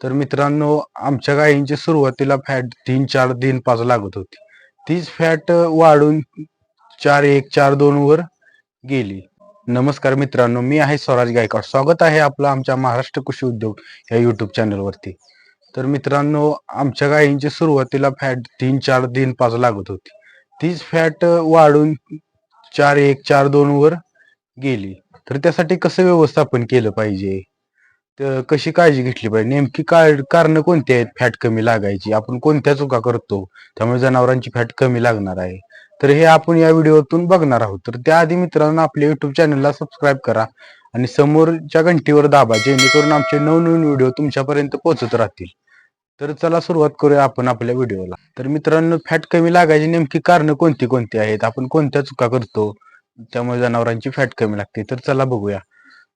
तर मित्रांनो आमच्या गायींची सुरुवातीला फॅट तीन चार तीन पाच लागत होती. तीच फॅट वाढून चार एक चार दोन वर गेली. नमस्कार मित्रांनो मी आहे स्वराज गायकवाड. स्वागत आहे आपलं आमच्या महाराष्ट्र कृषी उद्योग या युट्यूब चॅनलवरती तर मित्रांनो आमच्या गायींची सुरुवातीला फॅट तीन चार तीन पाच लागत होती. तीच फॅट वाढून चार एक चार दोन वर गेली. तर त्यासाठी कसं व्यवस्थापन केलं पाहिजे? तर कशी काळजी घेतली पाहिजे? नेमकी काय कारण कोणती आहेत फॅट कमी लागायची? आपण कोणत्या चुका करतो? त्यामुळे जनावरांची फॅट कमी लागणार आहे. तर हे आपण या व्हिडिओतून बघणार आहोत. तर त्याआधी मित्रांनो आपल्या युट्यूब चॅनलला सबस्क्राईब करा आणि समोरच्या घंटीवर दाबा जेणेकरून आमचे नवनवीन व्हिडिओ तुमच्यापर्यंत पोहोचत राहतील. तर चला सुरुवात करूया आपण आपल्या व्हिडिओला. तर मित्रांनो फॅट कमी लागायची नेमकी कारण कोणती कोणती आहेत? आपण कोणत्या चुका करतो? त्यामुळे जनावरांची फॅट कमी लागते. तर चला बघूया.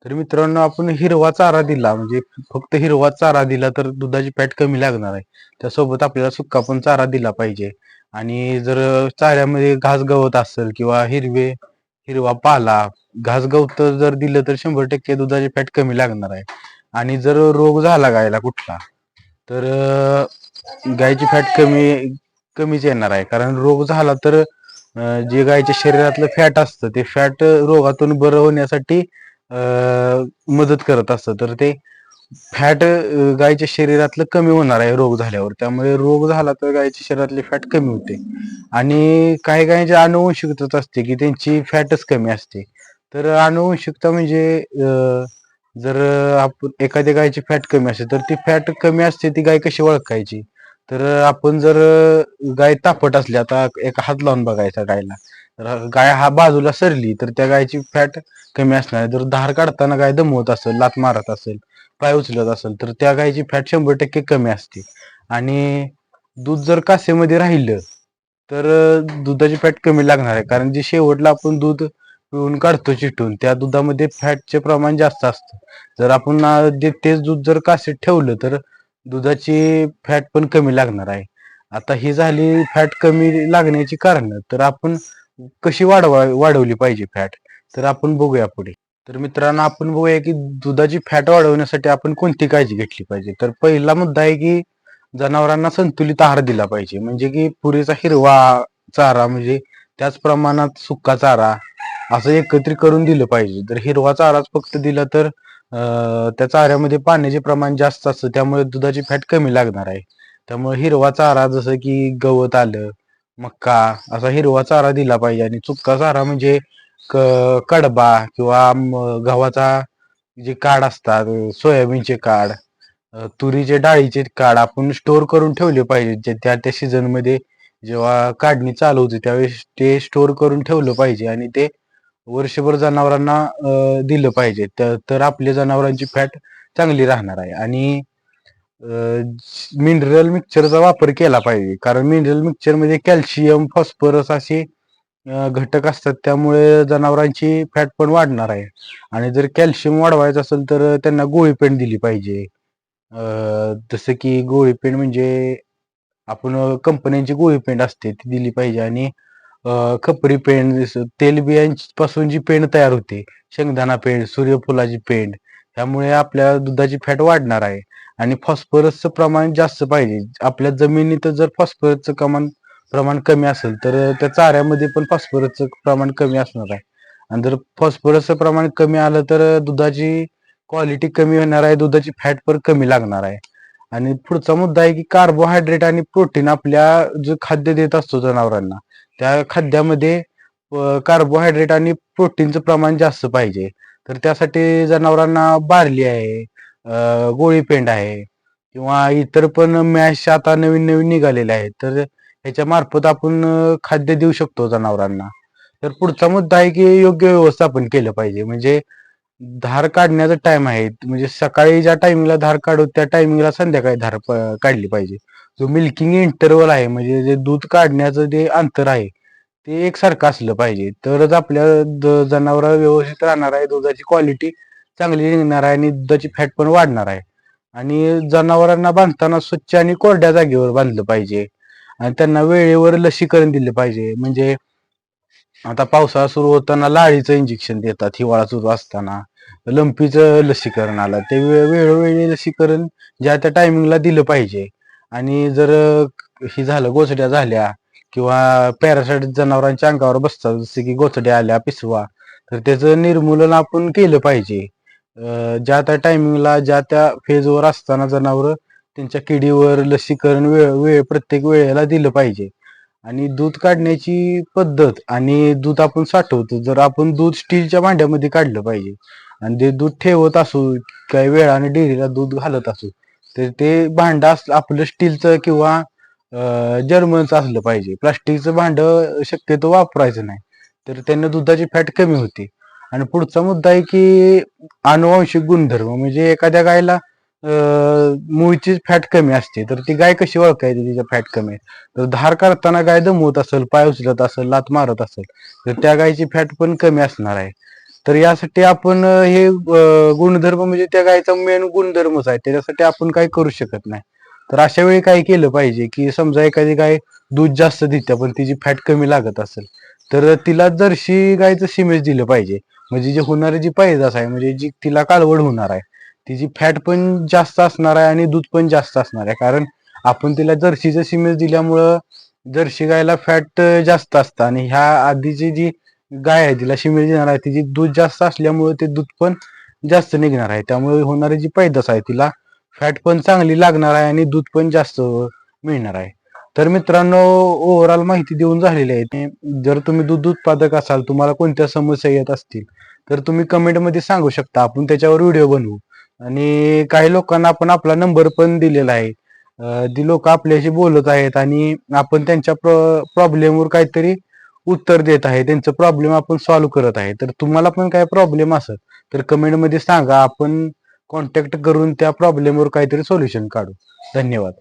तर मित्रांनो आपण हिरवा चारा दिला. म्हणजे फक्त हिरवा चारा दिला तर दुधाची फॅट कमी लागणार आहे. त्यासोबत आपल्याला सुक्का पण चारा दिला पाहिजे. आणि जर चाऱ्यामध्ये घास गवत असेल किंवा हिरवे हिरवा पाला घास गवत जर दिलं तर शंभर टक्के दुधाची फॅट कमी लागणार आहे. आणि जर रोग झाला गायला कुठला तर गायची फॅट कमी कमीच येणार आहे. कारण रोग झाला तर जे गायच्या शरीरातलं फॅट असतं ते फॅट रोगातून बरं होण्यासाठी मदत करत असतं तर ते फॅट गायच्या शरीरातलं कमी होणार आहे रोग झाल्यावर. त्यामुळे रोग झाला तर गायच्या शरीरातले फॅट कमी होते. आणि काही गायच्या अनुवंशिकताच असते की त्यांची फॅटच कमी असते. तर अनुवंशिकता म्हणजे जर आपण एखाद्या गायची फॅट कमी असते तर ती फॅट कमी असते ती गाय कशी ओळखायची? तर आपण जर गाय तापट असली आता एक हात लावून बघायचा गायला. गाय हा बाजूला सरली तर त्या गायची फॅट कमी असणार. आहे. जर धार काढताना गाय दमवत असेल लात मारत असेल पाय उचलत असेल तर त्या गायची फॅट शंभर टक्के कमी असते. आणि दूध जर कासेमध्ये राहिलं तर दुधाची फॅट कमी लागणार आहे. कारण जे शेवटला आपण दूध पिऊन काढतो चिटून त्या दुधामध्ये फॅटचे प्रमाण जास्त असतं. जर आपण तेच दूध जर कासेत ठेवलं तर दुधाची फॅट पण कमी लागणार आहे. आता ही झाली फॅट कमी लागण्याची कारण तर आपण कशी वाढवा वाढवली पाहिजे फॅट तर आपण बघूया पुढे. तर मित्रांनो आपण बघूया की दुधाची फॅट वाढवण्यासाठी आपण कोणती काळजी घेतली पाहिजे? तर पहिला मुद्दा आहे की जनावरांना संतुलित आहार दिला पाहिजे. म्हणजे की पुरेसा हिरवा चारा म्हणजे त्याच प्रमाणात सुका चारा असं एकत्रित करून दिलं पाहिजे. जर हिरवा चाराच फक्त दिला तर त्या चाऱ्यामध्ये पाण्याचे प्रमाण जास्त असतं. त्यामुळे दुधाची फॅट कमी लागणार आहे. त्यामुळे हिरवा चारा जसं की गवत आलं मक्का असा हिरवा चारा दिला पाहिजे. आणि चुपका चारा म्हणजे क- कडबा किंवा गव्हाचा जे काड असतात सोयाबीनचे काड तुरीचे डाळीचे काड आपण स्टोर करून ठेवले पाहिजे जे त्या त्या सीझनमध्ये जेव्हा काढणी चालू होती त्यावेळेस ते स्टोर करून ठेवलं पाहिजे. आणि ते वर्षभर जनावरांना दिलं पाहिजे. तर आपल्या जनावरांची फॅट चांगली राहणार आहे. आणि मिनरल मिक्सरचा वापर केला पाहिजे. कारण मिनरल मिक्सचरमध्ये कॅल्शियम फॉस्फरस असे घटक असतात. त्यामुळे जनावरांची फॅट पण वाढणार आहे. आणि जर कॅल्शियम वाढवायचं असेल तर त्यांना गोळी पेंड दिली पाहिजे. जसं की गोळी पेंड म्हणजे आपण कंपन्यांची गोळी पेंड असते ती दिली पाहिजे. आणि खपरी पेंड तेलबियांपासून जी पेंड तयार होते शेंगदाणा पेंड सूर्यफुलाची पेंड त्यामुळे आपल्या दुधाची फॅट वाढणार आहे. आणि फॉस्फरसचं प्रमाण जास्त पाहिजे. आपल्या जमिनीत जर फॉस्फरसचं प्रमाण प्रमाण कमी असेल तर त्या चाऱ्यामध्ये पण फॉस्फरसचं प्रमाण कमी असणार आहे. आणि जर फॉस्फरसचं प्रमाण कमी आलं तर दुधाची क्वालिटी कमी होणार आहे. दुधाची फॅट पण कमी लागणार आहे. आणि पुढचा मुद्दा आहे की कार्बोहायड्रेट आणि प्रोटीन आपल्या जो खाद्य देत असतो जनावरांना त्या खाद्यामध्ये कार्बोहायड्रेट आणि प्रोटीनचं प्रमाण जास्त पाहिजे. तर त्यासाठी जनावरांना बार्ली आहे गोळी पेंड आहे किंवा इतर पण मॅश आता नवीन नवीन निघालेले आहेत. तर ह्याच्या मार्फत आपण खाद्य देऊ शकतो जनावरांना. तर पुढचा मुद्दा आहे की योग्य व्यवस्थापन केलं पाहिजे. म्हणजे धार काढण्याचा टाइम आहे. म्हणजे सकाळी ज्या टायमिंगला धार काढू त्या टायमिंगला संध्याकाळी धार प- काढली पाहिजे. जो मिल्किंग इंटरवल आहे म्हणजे जे दूध काढण्याचं जे अंतर आहे ते एकसारखं असलं पाहिजे. तरच आपल्या द- जनावर व्यवस्थित राहणार आहे. दुधाची क्वालिटी चांगली निघणार आहे आणि दुधाची फॅट पण वाढणार आहे. आणि जनावरांना बांधताना स्वच्छ आणि कोरड्या जागेवर बांधलं पाहिजे. आणि त्यांना वेळेवर लसीकरण दिलं पाहिजे. म्हणजे आता पावसाळा सुरू होताना लाळीचं इंजेक्शन देतात हिवाळा सुरू असताना. लंपीचं लसीकरण आलं. ते वेळोवेळी लसीकरण ज्या त्या टायमिंगला दिलं पाहिजे. आणि जर हे झालं गोचड्या झाल्या किंवा पॅरासाइट जनावरांच्या अंगावर बसतात जसे की गोचड्या आल्या पिसवा. तर त्याचं निर्मूलन आपण केलं पाहिजे. ज्या त्या टायमिंगला ज्या त्या फेजवर असताना जनावर त्यांच्या किडीवर लसीकरण वेळ वेळ प्रत्येक वेळेला दिलं पाहिजे. आणि दूध काढण्याची पद्धत आणि दूध आपण साठवतो जर आपण दूध स्टीलच्या भांड्यामध्ये काढलं पाहिजे आणि ते दूध ठेवत असू काही वेळाने डेअरीला दूध घालत असू तर ते भांडं आपलं स्टीलचं किंवा जर्मनचं असलं पाहिजे. प्लास्टिकचं भांडं शक्यतो वापरायचं नाही. तर त्यांना दुधाची फॅट कमी होती. आणि पुढचा मुद्दा आहे की अनुवांशिक गुणधर्म. म्हणजे एखाद्या गायला अं, फॅट कमी असते. तर ती गाय कशी ओळखायची? तिच्या फॅट कमी आहे. तर धार करताना गाय दमवत असेल पाय उचलत असेल लात मारत असेल तर त्या गायची फॅट पण कमी असणार आहे. तर यासाठी आपण हे गुणधर्म म्हणजे त्या गायचा मेन गुणधर्मच आहे. त्याच्यासाठी आपण काही करू शकत नाही. तर अशा वेळी काय केलं पाहिजे की समजा एखादी गाय दूध जास्त देते पण तिची फॅट कमी लागत असेल तर तिला जर्शी गायचं सिमेज दिलं पाहिजे. म्हणजे जे होणारी जी पैदास आहे म्हणजे जी तिला कालवड होणार आहे तिची फॅट पण जास्त असणार आहे आणि दूध पण जास्त असणार आहे. कारण आपण तिला जर्शीचं सिमेज दिल्यामुळं जर्सी गायला फॅट जास्त असतं आणि ह्या आधीची जी गाय आहे तिला शिमेज देणार आहे तिची दूध जास्त असल्यामुळे ते दूध पण जास्त निघणार आहे. त्यामुळे होणारी जी पैदास आहे तिला फॅट पण चांगली लागणार आहे आणि दूध पण जास्त मिळणार आहे. तर मित्रांनो ओव्हरऑल माहिती देऊन झालेली आहे. ते जर तुम्ही दूध उत्पादक असाल तुम्हाला कोणत्या समस्या येत असतील तर तुम्ही कमेंटमध्ये सांगू शकता. आपण त्याच्यावर व्हिडिओ बनवू. आणि काही लोकांना आपण आपला नंबर पण दिलेला आहे. ती लोक आपल्याशी बोलत आहेत आणि आपण त्यांच्या प्रॉब्लेमवर काहीतरी उत्तर देत आहे. त्यांचं प्रॉब्लेम आपण सॉल्व्ह करत आहे. तर तुम्हाला पण काय प्रॉब्लेम असत तर कमेंटमध्ये सांगा. आपण कॉन्टॅक्ट करून त्या प्रॉब्लेमवर काहीतरी सोल्युशन काढू. धन्यवाद.